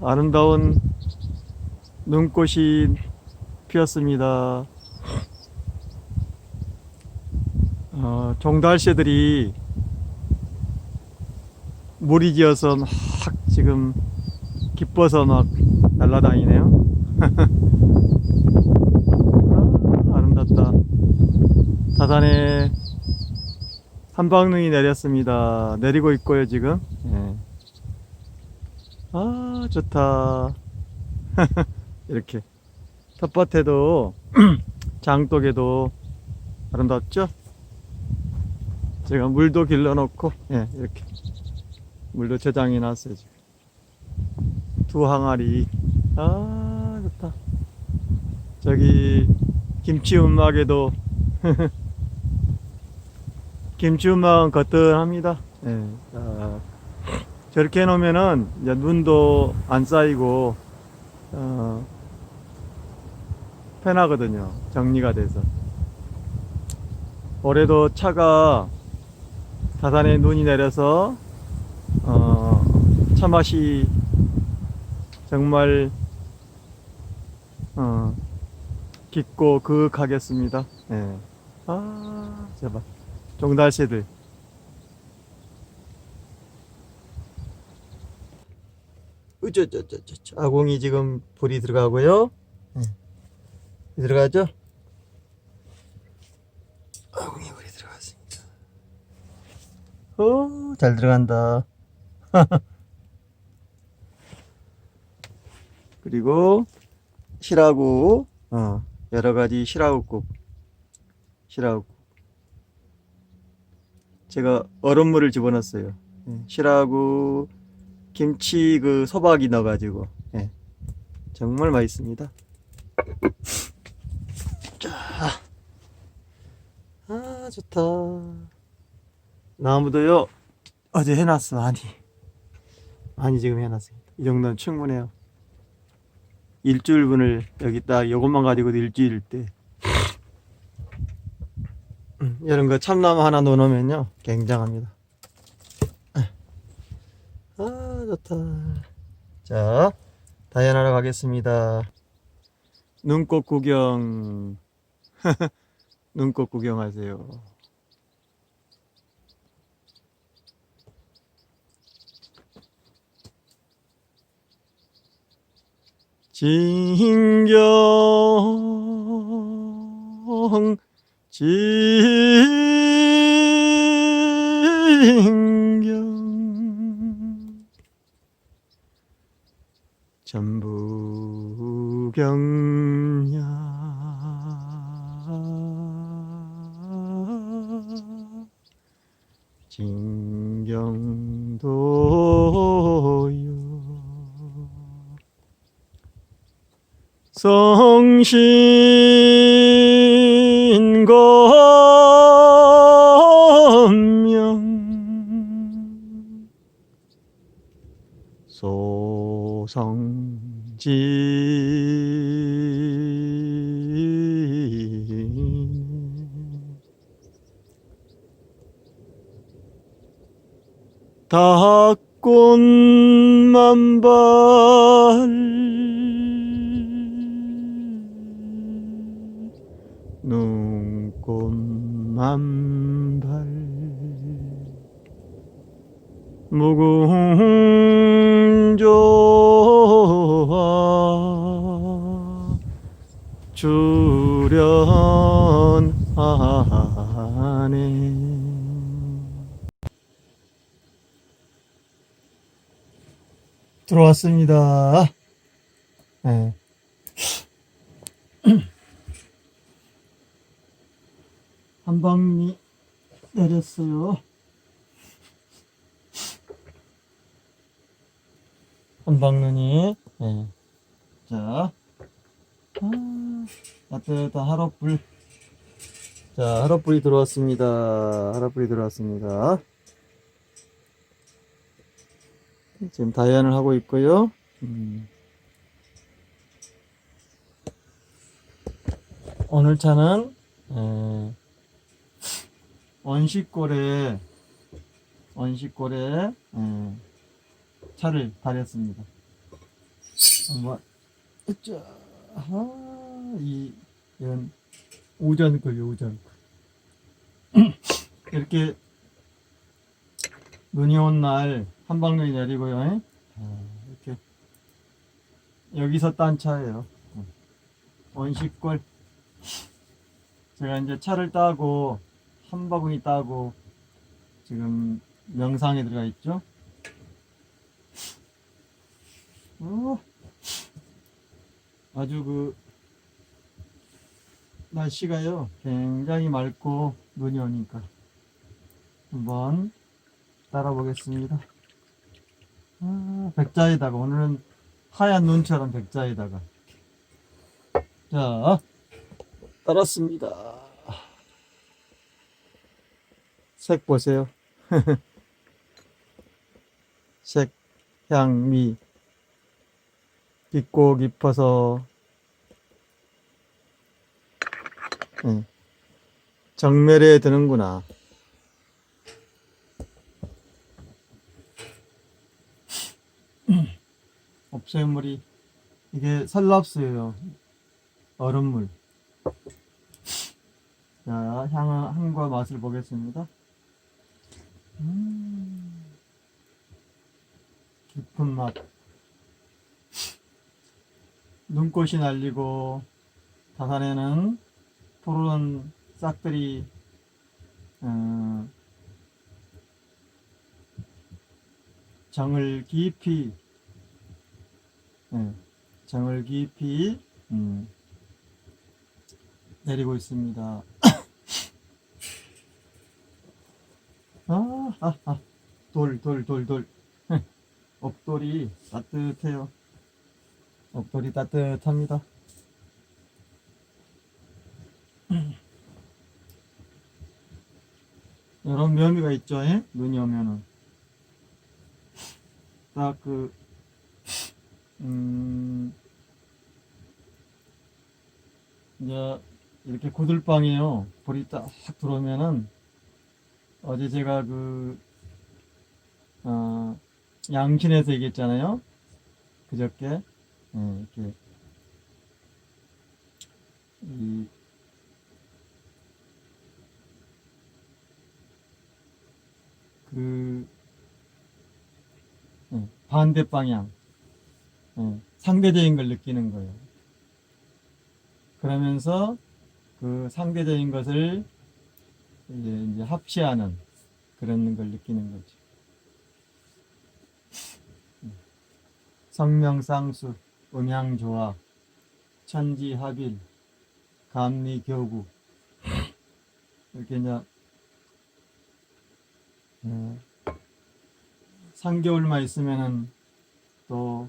아름다운 눈꽃이 피었습니다. 어, 종달새들이 무리 지어서 막 지금 기뻐서 막 날아다니네요. 아, 아름답다. 다산에 한방눈이 내렸습니다. 내리고 있고요, 지금. 예. 아, 좋다. 이렇게. 텃밭에도, 장독에도 아름답죠? 제가 물도 길러놓고, 예, 이렇게. 물도 저장해 놨어요, 지금. 두 항아리. 아, 좋다. 저기, 김치 음악에도, 김치 음악은 거뜬합니다. 예, 자, 저렇게 해놓으면은, 이제 눈도 안 쌓이고, 어, 편하거든요. 정리가 돼서. 올해도 차가 다산에 눈이 내려서 어, 차 맛이 정말 어, 깊고 그윽하겠습니다. 예. 아, 제발 종달새들. 으쩌쩌쩌쩌 아궁이 지금 불이 들어가고요. 예. 들어가죠? 아궁이 불이 들어갔습니다. 오, 잘 들어간다. 그리고 실하고 어, 여러 가지 실하국국 실하국국 제가 얼음물을 집어넣었어요. 예, 실하고 김치 그 소박이 넣어가지고 예, 정말 맛있습니다. 자, 아 좋다. 나무도요 어제 해놨어 많이 많이 지금 해놨습니다. 이 정도는 충분해요. 일주일분을 여기 딱 이것만 가지고도 일주일 때 음, 이런 거 참나무 하나 넣어놓으면요 굉장합니다. 아 좋다. 자 다이아나로 가겠습니다. 눈꽃 구경 눈꽃 구경하세요. 진경 진 신건명 소성지 닭꽃만발 눈꽃만발 무궁조화 주련하네 들어왔습니다. 네. 한방이 내렸어요. 한방눈이. 네. 자, 아, 따뜻한 하룻불. 자, 하룻불이 들어왔습니다. 하룻불이 들어왔습니다. 지금 다이안을 하고 있고요. 음. 오늘 차는 에, 원시골에 원시골에 에, 차를 다렸습니다. 한번 자, 아, 이 이런 오전 글 오전 글. 이렇게 눈이 온 날 한방눈이 내리고요. 에? 아, 이렇게 여기서 딴 차예요. 원식골. 제가 이제 차를 따고 한 바구니 따고 지금 명상에 들어가 있죠. 어, 아주 그 날씨가요 굉장히 맑고 눈이 오니까 한번 따라 보겠습니다. 아, 백자에다가 오늘은 하얀 눈처럼 백자에다가 자 따랐습니다. 색 보세요. 색, 향, 미 깊고 깊어서 예, 정멸에 드는구나. 없애물이 이게 설랍수예요. 얼음물. 자, 향, 향과 맛을 보겠습니다. 음, 깊은 맛. 눈꽃이 날리고 다산에는 푸른 싹들이 어, 정을 깊이 예, 정을 깊이 음, 내리고 있습니다. 아, 아, 아, 돌, 돌, 돌, 돌. 옥돌이 따뜻해요. 옥돌이 따뜻합니다. 이런 묘미가 있죠, 예? 눈이 오면은. 딱 그, 음, 이제 이렇게 고들방이에요. 불이 딱 들어오면은 어제 제가 그, 어, 양신에서 얘기했잖아요. 그저께, 예, 이렇게, 이, 그, 예, 반대 방향, 예, 상대적인 걸 느끼는 거예요. 그러면서 그 상대적인 것을 이제, 이제 합치하는 그런 걸 느끼는 거죠. 성명상수, 음양조화, 천지합일, 감리교구 이렇게 이제 어, 3개월만 있으면은 또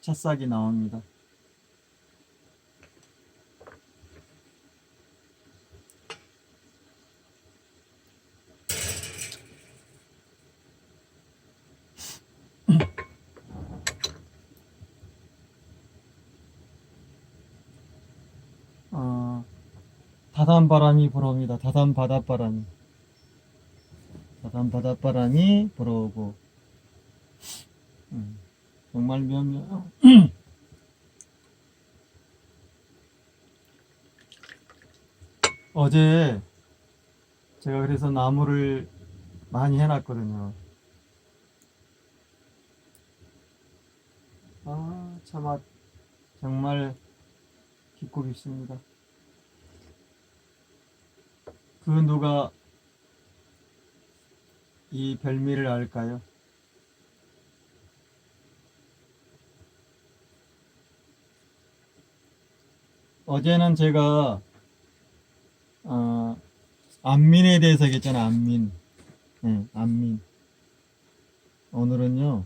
첫싹이 나옵니다. 어, 다단 바람이 불어옵니다. 다단 바닷바람이. 다단 바닷바람이 불어오고, 음, 정말 묘묘. 어제 제가 그래서 나무를 많이 해놨거든요. 아, 차맛 정말 깊고 깊습니다. 그 누가 이 별미를 알까요? 어제는 제가 어, 안민에 대해서 얘기했잖아 안민. 예, 안민. 오늘은요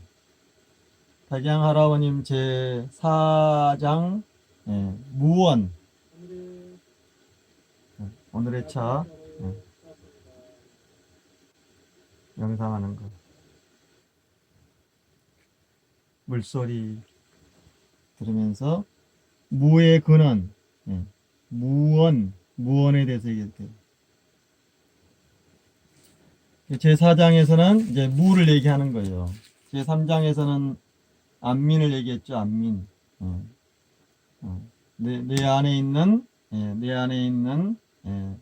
백양 할아버님 제 4장 예, 무원. 예, 오늘의 차 예, 영상하는 거 물소리 들으면서 무의 근원 예, 무원 무원에 대해서 얘기했대요. 제 4장에서는 이제 무를 얘기하는 거예요. 제 3장에서는 안민을 얘기했죠. 안민. 예. 어, 내, 내 안에 있는 예, 내 안에 있는 예,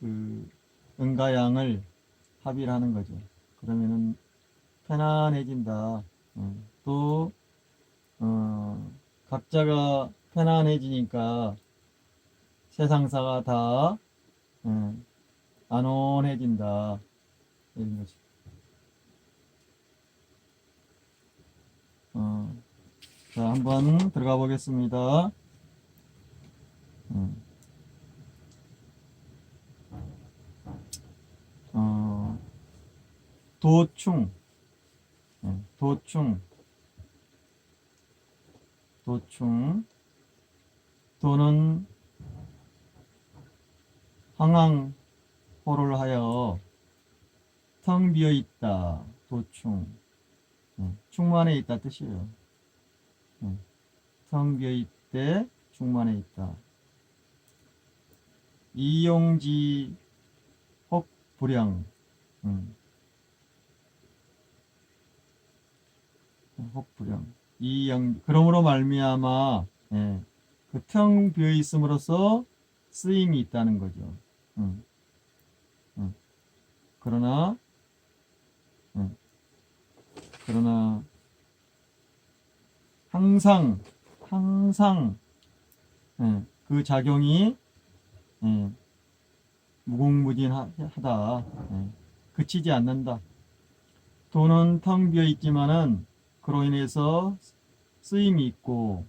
그 은과 양을 합의를 하는 거죠. 그러면은 편안해진다. 어, 또 어, 각자가 편안해지니까 세상사가 다 예, 안온해진다. 이런 거죠. 어, 자, 한번 들어가 보겠습니다. 음. 도충, 예, 도충, 도충, 도는 항항호를 하여 텅 비어 있다. 도충, 예, 충만해 있다 뜻이에요. 예, 텅 비어 있대 충만해 있다. 이용지 혹 불량 음. 혹 불량 이영 그러므로 말미암아 예, 그텅 비어 있음으로써 쓰임이 있다는 거죠. 음. 음. 그러나 음. 그러나 항상 항상 예, 그 작용이 예, 무궁무진하다. 예, 그치지 않는다. 돈은 텅 비어 있지만은 그로 인해서 쓰임이 있고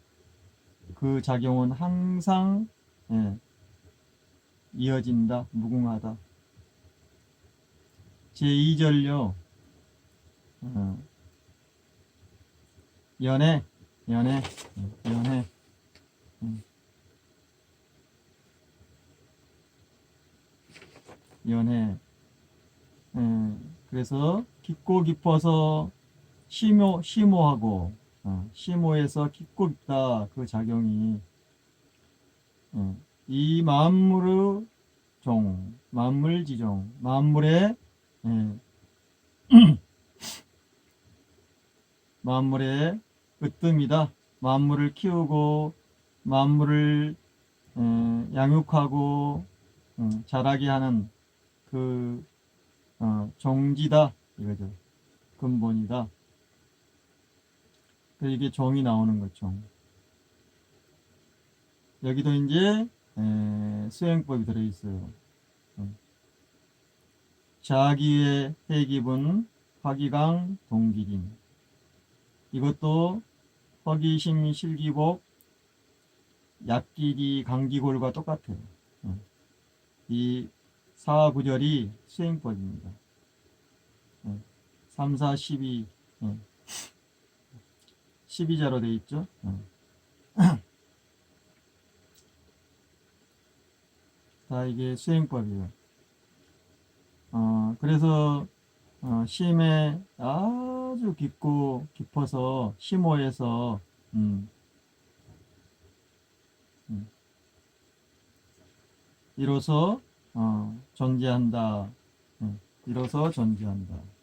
그 작용은 항상 예, 이어진다. 무궁하다. 제2절요. 어, 연애, 연애, 예, 연애. 음. 연애. 예, 그래서 깊고 깊어서 심오, 심오하고, 어, 심오해서 깊고 깊다. 그 작용이. 예, 이 만물의 종, 만물지종, 만물의, 예, 만물의 으뜸이다. 만물을 키우고, 만물을 예, 양육하고, 음, 자라게 하는 그 어, 종지다 이거죠. 근본이다. 이게 종이 나오는 거죠. 여기도 이제 에, 수행법이 들어있어요. 음. 자기의 해기분 화기강 동기림 이것도 허기심 실기복 약기기 강기골과 똑같아요. 음. 이 4, 9절이 수행법입니다. 3, 4, 12, 12자로 되어 있죠. 다 이게 수행법이에요. 어, 그래서 어, 심에 아주 깊고 깊어서 심오해서 음, 음, 이로써 어, 존재한다. 응, 이로써 존재한다.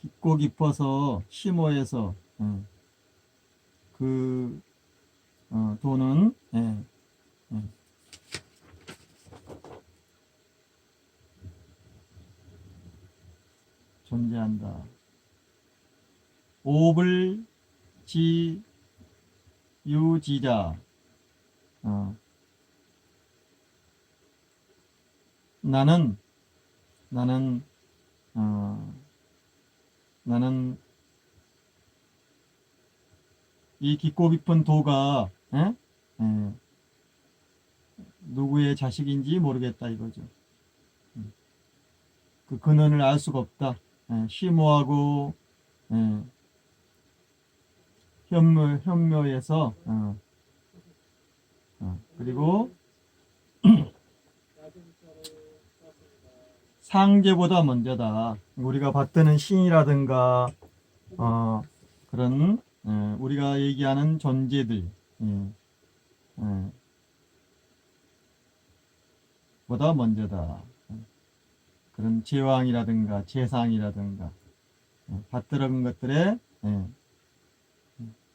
깊고 깊어서 심오해서 응. 그 어, 돈은 예, 예. 존재한다. 옵을 지 유지자 어. 나는 나는 어, 나는 이 깊고 깊은 도가 에? 에, 누구의 자식인지 모르겠다 이거죠. 음. 그 근원을 알 수가 없다. 예, 심오하고 예, 현묘 현묘해서 어, 어, 그리고 상계보다 먼저다. 우리가 받드는 신이라든가 어, 그런 예, 우리가 얘기하는 존재들 예, 예, 보다 먼저다. 그런 제왕이라든가 재상이라든가 예, 받들은 것들의 예,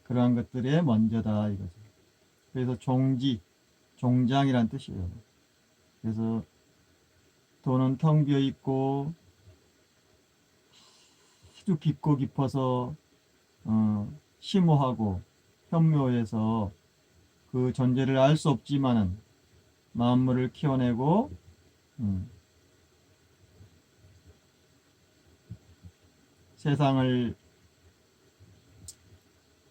그러한 것들의 먼저다 이거죠. 그래서 종지, 종장이란 뜻이에요. 그래서 돈은 텅 비어 있고 아주 깊고 깊어서 어, 심오하고 현묘해서 그 존재를 알 수 없지만은 만물을 키워내고 음, 세상을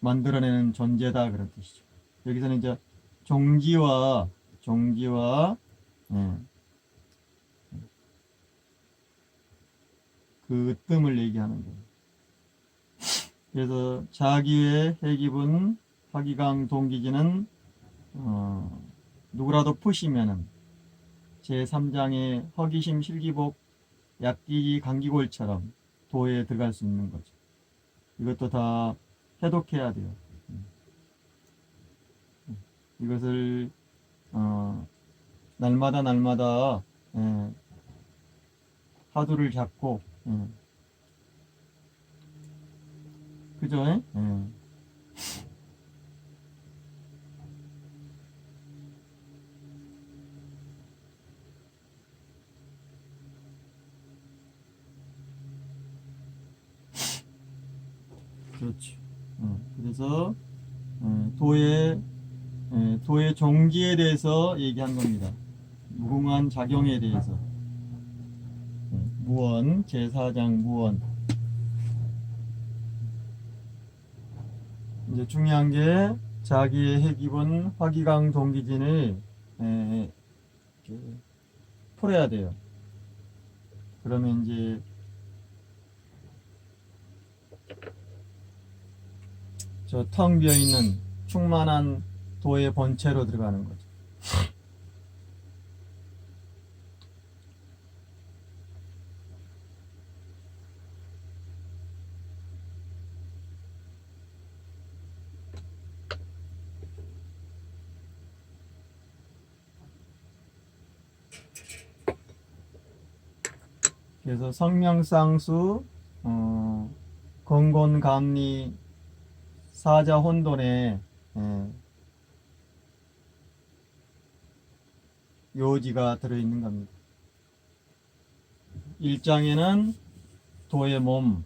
만들어내는 존재다 그런 뜻이죠. 여기서는 이제 종지와 종지와 예, 그 뜸을 얘기하는 거예요. 그래서 자기의 해기분 화기강 동기지는 어, 누구라도 푸시면은 제3장의 허기심 실기복 약기기 감기골처럼 도에 들어갈 수 있는 거죠. 이것도 다 해독해야 돼요. 이것을 어, 날마다 날마다 예, 화두를 잡고 예. 그죠? 예? 예. 그렇죠. 어, 그래서 어, 도의 예, 도의 종기에 대해서 얘기한 겁니다. 무궁한 작용에 대해서. 예, 무원 제4장 무원. 이제 중요한 게 자기의 핵기본 화기강 동기진을 풀어야 돼요. 그러면 이제 저 텅 비어 있는 충만한 도의 본체로 들어가는 거죠. 그래서 성명상수, 어, 건곤감리, 사자 혼돈에 예, 요지가 들어있는 겁니다. 1장에는 도의 몸,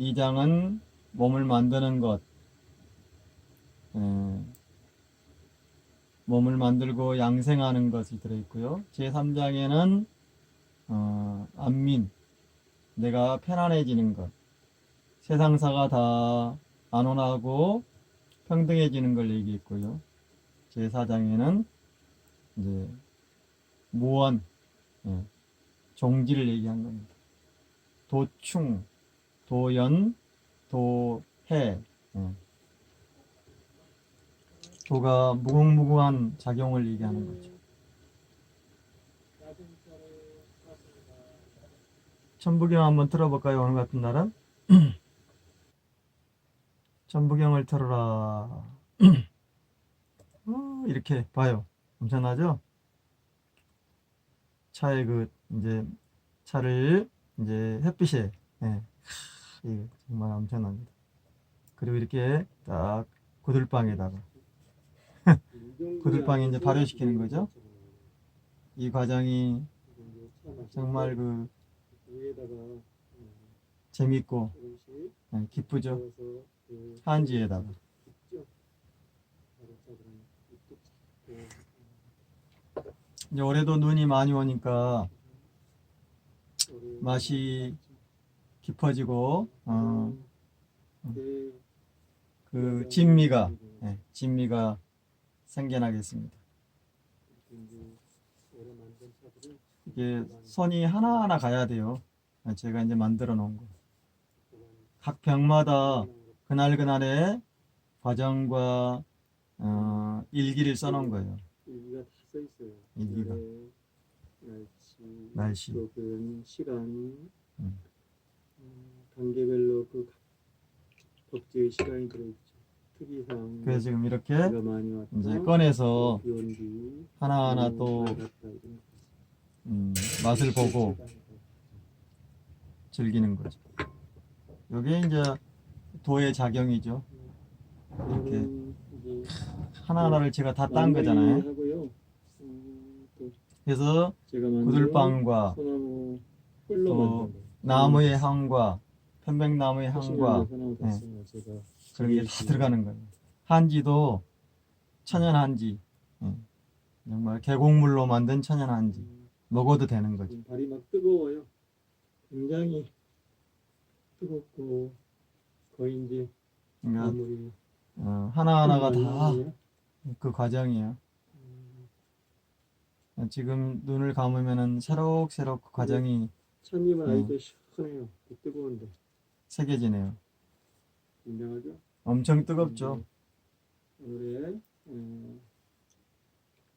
2장은 몸을 만드는 것, 예, 몸을 만들고 양생하는 것이 들어있고요. 제3장에는 어, 안민, 내가 편안해지는 것, 세상사가 다 안온하고 평등해지는 걸 얘기했고요. 제4장에는 이제 무원, 예, 종지를 얘기한 겁니다. 도충, 도연, 도해, 예. 도가 무궁무구한 작용을 얘기하는 거죠. 천부경 한번 들어볼까요? 오늘 같은 날은? 천부경을 틀어라. 어, 이렇게 봐요. 엄청나죠? 차에 그 이제 차를 이제 햇빛에 예. 이게 정말 엄청납니다. 그리고 이렇게 딱 구들방에다가 구들방에 이제 발효시키는 거죠. 이 과정이 정말 그 위에다가 재밌고 조금씩 예, 기쁘죠. 넣어서 그 한지에다가 이쪽 잡고 이제 올해도 눈이 많이 오니까 맛이 깊어지고 어, 그그 진미가 예, 진미가 생겨나겠습니다. 이제 올해 만든 차들을 이게 선이 하나하나 가야 돼요. 예, 제가 이제 만들어 놓은 거. 각 병마다 그날 그날의 과정과 어, 일기를 써놓은 거예요. 일기가 다 써 있어요. 일기가. 올해 날씨, 날씨. 혹은 시간, 음. 음, 단계별로 그각 덕지의 시간이 들어있죠. 특이사항. 그래서 지금 이렇게. 이제 꺼내서. 하나하나 음, 또. 음, 맛을 보고 즐기는 거죠. 이게 이제 도의 작용이죠. 이렇게 하나하나를 제가 다 딴 거잖아요. 그래서 꿀로 또. 나무의 향과 편백나무의 향과 네. 그런 게 다 들어가는 거예요. 한지도 천연 한지, 예. 정말 계곡물로 만든 천연 한지 음, 먹어도 되는 거죠. 발이 막 뜨거워요. 굉장히 뜨겁고 거의 이제 그러니까 아무리 어, 하나하나가 다 음, 그 과정이에요. 지금 눈을 감으면은 새록새록 그 과정이 찬님은 음. 아직도 시원해요. 그 뜨거운데 새겨지네요. 굉장하죠. 엄청 뜨겁죠. 음, 올해 음,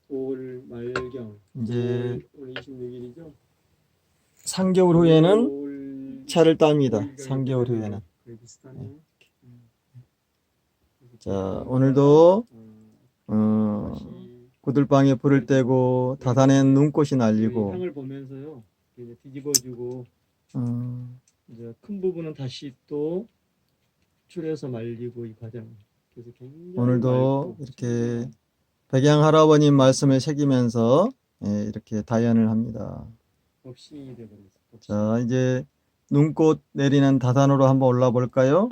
5월 말경 이제 오늘 26일이죠. 3개월 후에는 차를 땁니다. 3개월 후에는. 자, 오늘도 어, 구들방에 불을 떼고 다산엔 눈꽃이 그 날리고 향을 보면서요. 이제 뒤집어주고 어, 이제 큰 부분은 다시 또 추려서 말리고 이 과정. 그래서 굉장히 오늘도 맑고 이렇게 백양 할아버님 말씀을 새기면서 예, 이렇게 다연을 합니다. 자, 이제 눈꽃 내리는 다산으로 한번 올라 볼까요?